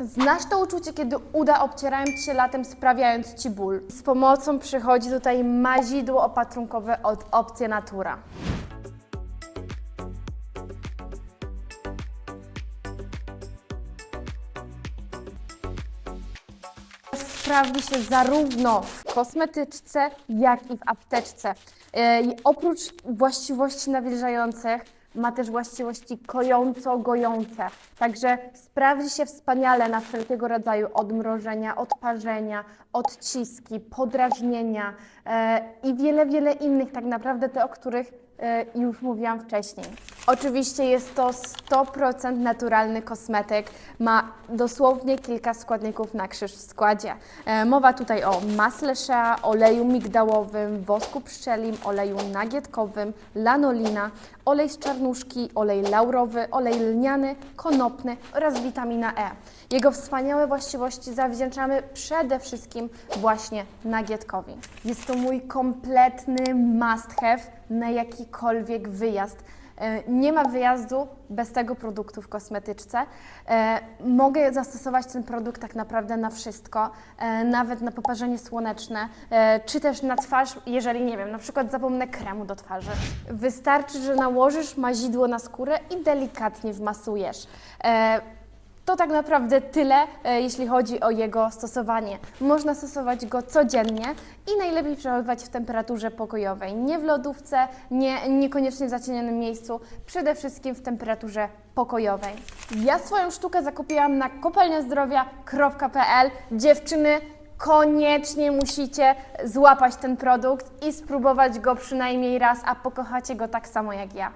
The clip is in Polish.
Znasz to uczucie, kiedy uda obcierają Ci się latem, sprawiając Ci ból? Z pomocą przychodzi tutaj mazidło opatrunkowe od Opcja Natura. sprawdzi się zarówno w kosmetyczce, jak i w apteczce. E, oprócz właściwości nawilżających, ma też właściwości kojąco-gojące. Także sprawdzi się wspaniale na wszelkiego rodzaju odmrożenia, odparzenia, odciski, podrażnienia e, i wiele, wiele innych, tak naprawdę te, o których e, już mówiłam wcześniej. Oczywiście jest to 100% naturalny kosmetyk. Ma dosłownie kilka składników na krzyż w składzie. E, Mowa tutaj o masle shea, oleju migdałowym, wosku pszczelim, oleju nagietkowym, lanolina, olej z olej laurowy, olej lniany, konopny oraz witamina E. Jego wspaniałe właściwości zawdzięczamy przede wszystkim właśnie nagietkowi. Jest to mój kompletny must have na jakikolwiek wyjazd. E, Nie ma wyjazdu bez tego produktu w kosmetyczce. E, Mogę zastosować ten produkt tak naprawdę na wszystko, e, nawet na poparzenie słoneczne, czy też na twarz, jeżeli nie wiem, na przykład zapomnę kremu do twarzy. Wystarczy, że nałożysz mazidło na skórę i delikatnie wmasujesz. To tak naprawdę tyle, e, jeśli chodzi o jego stosowanie. Można stosować go codziennie i najlepiej przechowywać w temperaturze pokojowej. Nie w lodówce, nie, niekoniecznie w zacienionym miejscu, przede wszystkim w temperaturze pokojowej. Ja swoją sztukę zakupiłam na kopalniazdrowia.pl. Dziewczyny, koniecznie musicie złapać ten produkt i spróbować go przynajmniej raz, a pokochacie go tak samo jak ja.